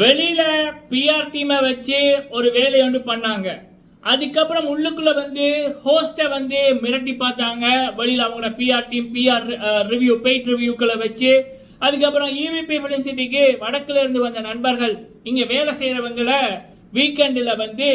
வெளியில பிஆர் டீமை வச்சு ஒரு வேலையை வந்து பண்ணாங்க. அதுக்கப்புறம் உள்ளுக்குள்ள வந்து ஹோஸ்ட்டை வந்து மிரட்டி பார்த்தாங்க. வெளியில அவங்களோட PR team PR review paid ரிவ்யூக்களை வச்சு அதுக்கப்புறம் இவிபி ஃபிலிம் சிட்டிக்கு வடக்குல இருந்து வந்த நண்பர்கள் இங்க வேலை செய்யறவங்களை வீக்கெண்டில் வந்து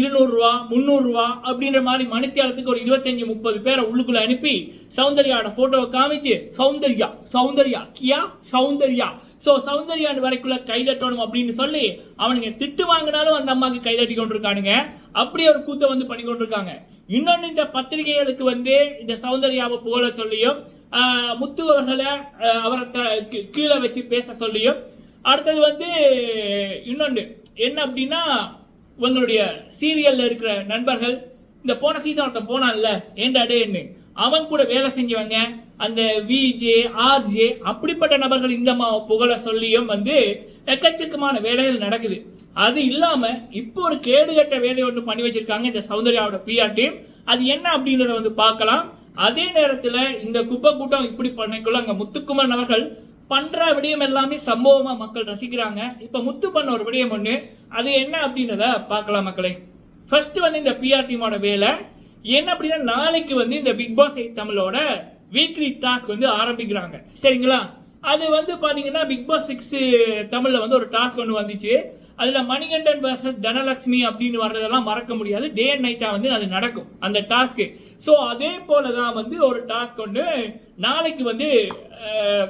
இருநூறுவா முந்நூறுரூவா அப்படின்ற மாதிரி மணித்தியாலத்துக்கு ஒரு இருபத்தஞ்சு முப்பது பேரை உள்ளுக்குள்ளே அனுப்பி சௌந்தர்யாவோட ஃபோட்டோவை காமிச்சு சௌந்தர்யா சௌந்தர்யா கியா சௌந்தர்யா ஸோ சௌந்தர்யான் வரைக்குள்ள கைதட்டணும் அப்படின்னு சொல்லி அவனுங்க திட்டு வாங்கினாலும் அந்த அம்மாவுக்கு கைதட்டி கொண்டிருக்கானுங்க. அப்படியே ஒரு கூத்தை வந்து பண்ணி கொண்டிருக்காங்க. இன்னொன்று இந்த பத்திரிகைகளுக்கு வந்து இந்த சௌந்தர்யாவை புகழ சொல்லியும் முத்து அவர்களை அவரை கீ- கீழே வச்சு பேச சொல்லியும். அடுத்தது வந்து இன்னொன்று என்ன அப்படின்னா உங்களுடைய சீரியல்ல இருக்கிற நண்பர்கள் இந்த போன சீசன் ஒருத்தன் போனான்ல ஏண்டா டேன்னு அவன் கூட வேலை செஞ்சவங்க அந்த விஜே ஆர்ஜே அப்படிப்பட்ட நபர்கள் இந்த புகழை புகழ சொல்லியும் வந்து எக்கச்சக்கமான வேலைகள் நடக்குது. அது இல்லாமல் இப்போ ஒரு கேடுகட்ட வேலையை ஒன்று பண்ணி வச்சிருக்காங்க இந்த சௌந்தர்யாவோட பிஆர் டீம் அது என்ன அப்படின்றத வந்து பார்க்கலாம். அதே நேரத்தில் இந்த குப்பை கூட்டம் இப்படி பண்ணிக்குள்ள அங்கே முத்துக்குமரன் அவர்கள் பண்ணுற விடயம் எல்லாமே சம்பவமாக மக்கள் ரசிக்கிறாங்க. இப்போ முத்து பண்ண ஒரு விடயம் ஒன்று அது என்ன அப்படின்றத பார்க்கலாம் மக்களே. ஃபர்ஸ்ட் வந்து இந்த பிஆர் டீமோட வேலை. என்ன அப்படின்னா நாளைக்கு வந்து இந்த பிக் பாஸ் எயிட் தமிழோட வீக்லி டாஸ்க் வந்து ஆரம்பிக்கிறாங்க. சரிங்களா? அது வந்து பார்த்தீங்கன்னா பிக் பாஸ் சிக்ஸ் தமிழில் வந்து ஒரு டாஸ்க் ஒன்று வந்துச்சு. அதில் மணிகண்டன் வர்சஸ் தனலட்சுமி அப்படின்னு வர்றதெல்லாம் மறக்க முடியாது. டே அண்ட் நைட்டாக வந்து அது நடக்கும் அந்த டாஸ்க்கு ஸோ அதே போல தான் வந்து ஒரு டாஸ்க் ஒன்று நாளைக்கு வந்து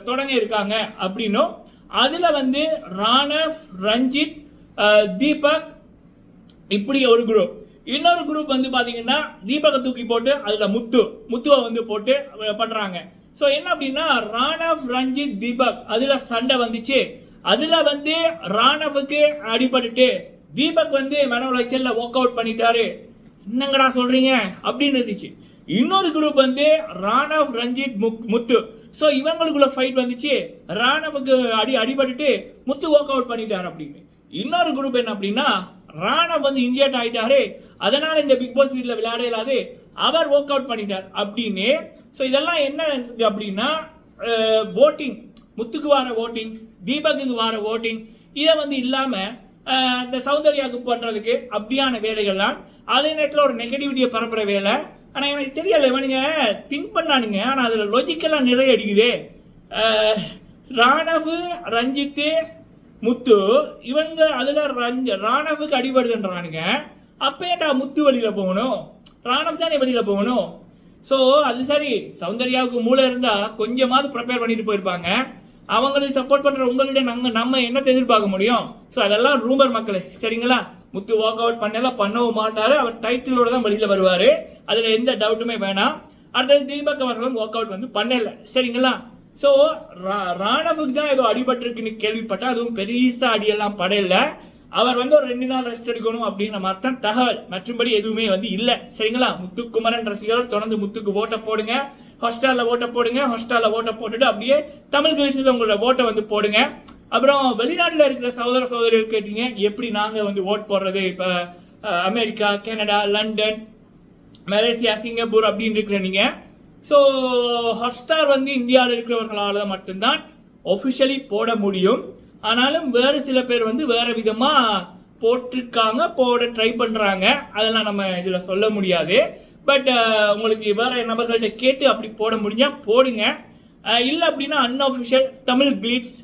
தொடங்க இருக்காங்க அப்படின்னும். அதில் வந்து ராணவ் ரஞ்சித் தீபக் இப்படி ஒரு குரூப் இன்னொரு குரூப் வந்து பார்த்தீங்கன்னா தீபகம் தூக்கி போட்டு அதில் முத்து முத்துவை வந்து போட்டு பண்ணுறாங்க ஸோ என்ன அப்படின்னா ராணவ் ரஞ்சித் தீபக் அதில் சண்டை வந்துச்சு. அதில் வந்து ராணவுக்கு அடிபட்டுட்டு தீபக் வந்து மன உளைச்சலில் ஒர்க் அவுட் பண்ணிட்டாரு. என்னங்கடா சொல்கிறீங்க அப்படின்னு இருந்துச்சு. இன்னொரு குரூப் வந்து ராணவ் ரஞ்சித் முக் முத்து. ஸோ இவங்களுக்குள்ள ஃபைட் வந்துச்சு. ராணவுக்கு அடி அடிபட்டுட்டு முத்து ஒர்க் அவுட் பண்ணிட்டார் அப்படின்னு. இன்னொரு குரூப் என்ன அப்படின்னா ராணவ் வந்து இன்ஜர்ட் ஆயிட்டாரு அதனால இந்த பிக் பாஸ் வீட்டில் விளையாட இயலாது அவர் ஒர்க் அவுட் பண்ணிட்டார் அப்படின்னு ஸோ இதெல்லாம் என்ன இருக்கு அப்படின்னா ஓட்டிங் முத்துக்கு வர ஓட்டிங் தீபக்குக்கு வர ஓட்டிங் இதை வந்து இல்லாமல் இந்த சௌந்தர்யாவுக்கு பண்ணுறதுக்கு அப்படியான வேலைகள்லாம் அதே நேரத்தில் ஒரு நெகட்டிவிட்டியை பரப்புகிற வேலை. ஆனால் எனக்கு தெரியலை இவனுங்க திங்க் பண்ணானுங்க ஆனால் அதில் லொஜிக்கெல்லாம் நிறைய அடிக்குது. ராணவு ரஞ்சித்து முத்து இவங்க அதில் ரஞ்ச ராணவுக்கு அடிபடுதுன்றானுங்க அப்போ ஏன்டா முத்து வழியில் போகணும்? ராணவ் தானே வெளியில போகணும்? ஸோ அது சரி. சௌந்தர்யாவுக்கு மூளை இருந்தால் கொஞ்சமாவது ப்ரிப்பேர் பண்ணிட்டு போயிருப்பாங்க. அவங்களுக்கு சப்போர்ட் பண்ணுற உங்களுடைய நாங்கள் நம்ம என்ன எதிர்பார்க்க முடியும்? ஸோ அதெல்லாம் ரூமர் மக்களே. சரிங்களா? முத்து வாக் அவுட் பண்ணலாம் பண்ணவும் மாட்டார். அவர் டைட்டிலோட தான் வழியில் வருவார். அதில் எந்த டவுட்டுமே வேணாம். அடுத்தது தீபக் அவர்களும் ஒர்க் அவுட் வந்து பண்ணலை. சரிங்களா? ஸோ ராணவுக்கு தான் ஏதோ அடிபட்டிருக்குன்னு கேள்விப்பட்டேன். அதுவும் பெருசாக அடியெல்லாம் படையல. அவர் வந்து ஒரு ரெண்டு நாள் ரெஸ்ட் எடுக்கணும் அப்படின்ற மாதிரி தான் தகவல். மற்றும்படி எதுவுமே வந்து இல்லை. சரிங்களா? முத்துக்குமரன் ரசிகர்கள் தொடர்ந்து முத்துக்கு ஓட்ட போடுங்க. ஹாஸ்டாலில் ஓட்ட போடுங்க. ஹாஸ்டாலில் ஓட்ட போட்டுட்டு அப்படியே தமிழ் கழிச்சில் உங்களோட ஓட்டை வந்து போடுங்க. அப்புறம் வெளிநாட்டில் இருக்கிற சகோதர சகோதரிகள் கேட்டீங்க. எப்படி நாங்கள் வந்து ஓட் போடுறது? இப்போ America Canada London Malaysia Singapore அப்படின்னு இருக்கிற நீங்கள் ஸோ ஹாட்ஸ்டார் வந்து இந்தியாவில் இருக்கிறவர்களால் மட்டும்தான் ஒஃபிஷியலி போட முடியும். ஆனாலும் வேறு சில பேர் வந்து வேறு விதமாக போட்டிருக்காங்க போட ட்ரை பண்ணுறாங்க அதெல்லாம் நம்ம இதில் சொல்ல முடியாது. பட் உங்களுக்கு வேறு நபர்கள்ட்ட கேட்டு அப்படி போட முடிஞ்சால் போடுங்க. இல்லை அப்படின்னா அன்அஃபிஷியல் தமிழ் கிளிட்ஸ்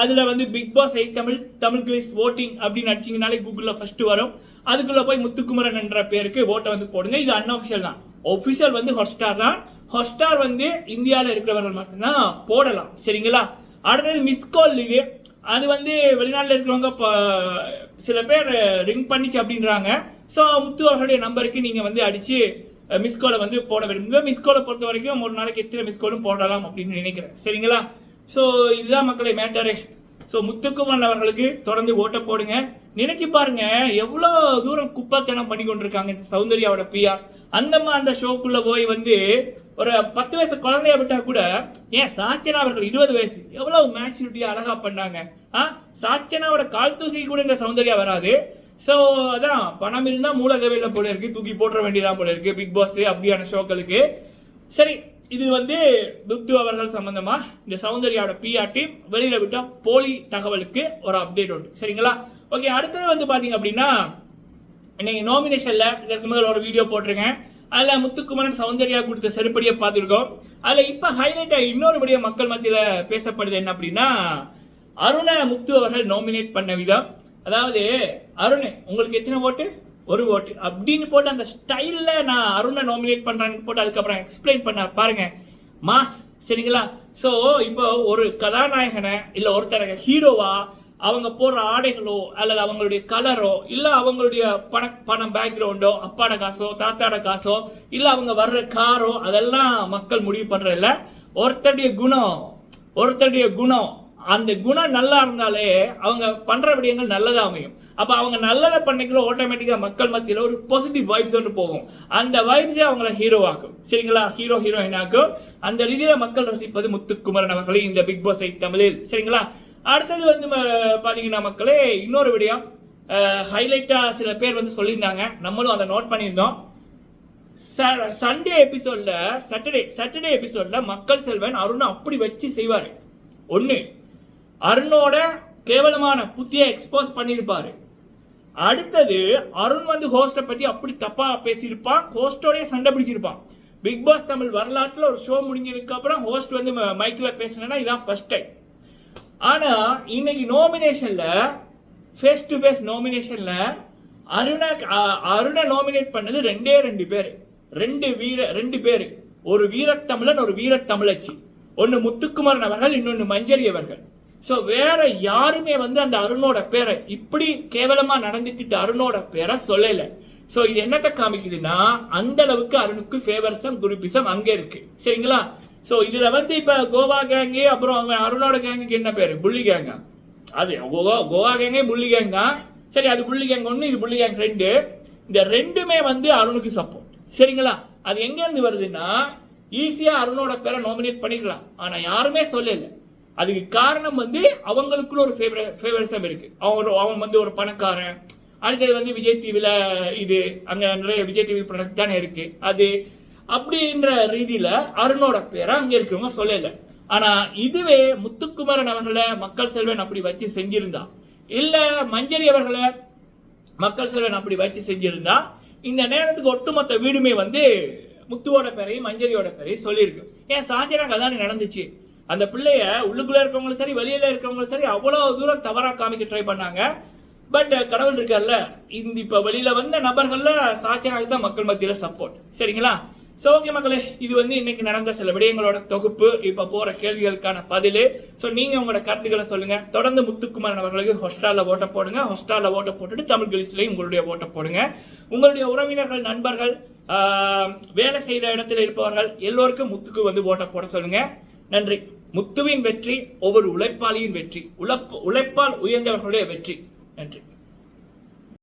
அதில் வந்து பிக் பாஸ் ஐ தமிழ் தமிழ் கிளிட்ஸ் ஓட்டிங் அப்படின்னு அடிச்சிங்கனாலே கூகுளில் ஃபஸ்ட்டு வரும். அதுக்குள்ளே போய் முத்துக்குமரன் என்ற பேருக்கு ஓட்டை வந்து போடுங்க. இது அன்அஃபிஷியல் தான். ஒஃபிஷியல் வந்து ஹாட்ஸ்டார் தான். ஹாட்ஸ்டார் வந்து இந்தியாவில் இருக்கிறவர்கள் மட்டும்தான். போடலாம். சரிங்களா? அடுத்தது மிஸ் கால் இது. அது வந்து வெளிநாட்டில் இருக்கிறவங்க இப்போ சில பேர் ரிங் பண்ணிச்சு அப்படின்றாங்க. ஸோ முத்து அவர்களுடைய நம்பருக்கு நீங்கள் வந்து அடித்து மிஸ் காலை வந்து போட விரும்புங்க மிஸ் காலை பொறுத்த வரைக்கும் ஒரு நாளைக்கு எத்தனை மிஸ் காலும் போடலாம் அப்படின்னு நினைக்கிறேன். சரிங்களா? ஸோ இதுதான் மக்களை மேட்டரே ஸோ முத்துக்குமன் அவர்களுக்கு தொடர்ந்து ஓட்ட போடுங்க. நினைச்சு பாருங்க எவ்வளோ தூரம் குப்பத்தனம் பண்ணி கொண்டிருக்காங்க இந்த சௌந்தர்யாவோட பியா அந்தம்மா அந்த ஷோக்குள்ள போய் வந்து ஒரு பத்து வயசு குழந்தைய விட்டா கூட ஏன் சாச்சனா அவர்கள் இருபது வயசு? எவ்வளவு மேச்சுரிட்டியா அழகா பண்ணாங்க. ஆ? சாச்சனாவோட கால் தூசி கூட இந்த சௌந்தர்யா வராது. ஸோ அதான் பணம் இருந்தால் மூல தேவையில்ல போல இருக்கு தூக்கி போட்டுற வேண்டியதான் போல இருக்கு பிக் பாஸ் அப்படியான ஷோக்களுக்கு. சரி இது வந்து துத்து அவர்கள் சம்பந்தமா இந்த சௌந்தர்யாவோட பிஆர் டீம் வெளியில விட்ட போலி தகவலுக்கு ஒரு அப்டேட் உண்டு. சரிங்களா? ஓகே அடுத்தது வந்து பாத்தீங்க அப்படின்னா இன்னைக்கு நாமினேஷன்ல இதற்கு முதல் ஒரு வீடியோ போட்டிருக்கேன். அதில் முத்துக்குமரன் சௌந்தர்யா கொடுத்த செருப்படியை பார்த்துருக்கோம். அதில் இப்போ ஹைலைட்டாக இன்னொரு படிய மக்கள் மத்தியில் பேசப்படுது என்ன அப்படின்னா அருண முத்து அவர்கள் நாமினேட் பண்ண விதம். அதாவது அருண் உங்களுக்கு எத்தனை ஓட்டு? ஒரு ஓட்டு. அப்படின்னு போட்டு அந்த ஸ்டைலில் நான் அருணை நாமினேட் பண்ணுறேன்னு போட்டு அதுக்கப்புறம் எக்ஸ்பிளைன் பண்ண பாருங்க. மாஸ் சரிங்களா? ஸோ இப்போ ஒரு கதாநாயகனை இல்லை ஒருத்தர ஹீரோவா அவங்க போடுற ஆடைகளோ அல்லது அவங்களுடைய கலரோ இல்லை அவங்களுடைய பண பணம் பேக்ரவுண்டோ அப்பாட காசோ தாத்தாட காசோ இல்லை அவங்க வர்ற காரோ அதெல்லாம் மக்கள் முடிவு பண்ணுறதில்ல ஒருத்தருடைய குணம் ஒருத்தருடைய குணம். அந்த குணம் நல்லா இருந்தாலே அவங்க பண்ற விடயங்கள் நல்லதாக அமையும். அப்போ அவங்க நல்லதை பண்ணிக்கிற ஆட்டோமேட்டிக்காக மக்கள் மத்தியில் ஒரு பாசிட்டிவ் வைப்ஸ் ஒன்று போகும். அந்த வைப்ஸே அவங்கள ஹீரோவாக்கும் சரிங்களா? ஹீரோ ஹீரோயின் ஆக்கும். அந்த ரீதியில் மக்கள் ரசிப்பது முத்துக்குமரன் அவர்களே இந்த பிக் பாஸ் தமிழில். சரிங்களா? அடுத்தது வந்து ம- மக்களே இன்னொரு விடயம் ஹைலைட்டாக சில பேர் வந்து சொல்லியிருந்தாங்க. நம்மளும் அதை நோட் பண்ணியிருந்தோம். சண்டே எபிசோடில் சாட்டர்டே சாட்டர்டே எபிசோட்ல மக்கள் செல்வன் அருணை அப்படி வச்சு செய்வார். ஒன்று அருணோட கேவலமான புத்தியை எக்ஸ்போஸ் பண்ணியிருப்பார். அடுத்தது அருண் வந்து ஹோஸ்ட்டை பற்றி அப்படி தப்பாக பேசியிருப்பான். ஹோஸ்டோடய சண்டை பிடிச்சிருப்பான். பிக் பாஸ் தமிழ் வரலாற்றில் ஒரு ஷோ முடிஞ்சதுக்கப்புறம் ஹோஸ்ட் வந்து மைக்கில் பேசினா இதான் ஃபர்ஸ்ட் டைம் ஆனால் இன்னைக்கு நோமினேஷனில் ஃபேஸ் டு ஃபேஸ் நோமினேஷனில் அருணை அருணை நாமினேட் பண்ணது ரெண்டே ரெண்டு பேர். ரெண்டு வீர ரெண்டு பேர். ஒரு வீரத்தமிழன் ஒரு வீரத்தமிழச்சி. ஒன்று முத்துக்குமரன் அவர்கள் இன்னொன்று மஞ்சரி அவர்கள். ஸோ வேற யாருமே வந்து அந்த அருணோட பேரை இப்படி கேவலமாக நடந்துக்கிட்டு அருணோட பேரை சொல்லலை. ஸோ இது என்னத்தை காமிக்குதுன்னா அந்த அளவுக்கு அருணுக்கு ஃபேவரிசம் குருபிசம் அங்கே இருக்கு. சரிங்களா? ஸோ இதில் வந்து இப்போ கோவா கேங்கு அப்புறம் அவங்க அருணோட கேங்குக்கு என்ன பேர்? புள்ளி கேங்கா அது கோவா கோவா கேங்கே புள்ளி கேங் தான் சரி அது புள்ளி கேங் ஒன்று இது புள்ளி கேங் ரெண்டு. இந்த ரெண்டுமே வந்து அருணுக்கு சப்போர்ட் சரிங்களா? அது எங்கேருந்து வருதுன்னா ஈஸியாக அருணோட பேரை நாமினேட் பண்ணிக்கலாம். ஆனால் யாருமே சொல்லலை. அதுக்கு காரணம் வந்து அவங்களுக்குள்ள ஒரு ஃபேவர ஃபேவரிசம் இருக்குது அவன் அவன் வந்து ஒரு பணக்காரன். அடுத்தது வந்து விஜய் டிவியில் இது அங்கே நிறைய விஜய் டிவி ப்ராடக்ட் தானே இருக்குது அது அப்படின்ற ரீதியில் அருணோட பேரை அங்கே இருக்கிறவங்க சொல்லலை. ஆனால் இதுவே முத்துக்குமரன் அவர்களை மக்கள் செல்வன் அப்படி வச்சு செஞ்சிருந்தா. இல்லை மஞ்சரி அவர்களை மக்கள் செல்வன் அப்படி வச்சு செஞ்சிருந்தா இந்த நேரத்துக்கு ஒட்டுமொத்த வீடுமே வந்து முத்துவோட பேரையும் மஞ்சரியோட பேரையும் சொல்லியிருக்கு. ஏன் சாஜனாக்கு அதானே நடந்துச்சு. அந்த பிள்ளைய உள்ளுக்குள்ளே இருக்கவங்களும் சரி வெளியில் இருக்கவங்களும் சரி அவ்வளோ தூரம் தவறாக காமிக்க ட்ரை பண்ணாங்க. பட் கடவுள் இருக்கார்ல இந்த இப்போ வெளியில் வந்த நபர்களில் சாச்சனாக்கு தான் மக்கள் மத்தியில் சப்போர்ட் சரிங்களா? ஸோ ஓகே மக்களே இது வந்து இன்னைக்கு நடந்த சில விடயங்களோட தொகுப்பு. இப்போ போகிற கேள்விகளுக்கான பதிலு. ஸோ நீங்கள் உங்களோட கருத்துக்களை சொல்லுங்கள் தொடர்ந்து முத்துக்குமாரன் அவர்களுக்கு ஹொஸ்டால ஓட்ட போடுங்க. ஹொஸ்டால ஓட்ட போட்டுட்டு தமிழ் கிளிஸ்லயும் உங்களுடைய ஓட்ட போடுங்க. உங்களுடைய உறவினர்கள் நண்பர்கள் வேலை செய்கிற இடத்துல இருப்பவர்கள் எல்லோருக்கும் முத்துக்கு வந்து ஓட்ட போட சொல்லுங்கள் நன்றி. முத்துவின் வெற்றி ஒவ்வொரு உழைப்பாளியின் வெற்றி. உழைப்பு உழைப்பால் உயர்ந்தவர்களுடைய வெற்றி. நன்றி.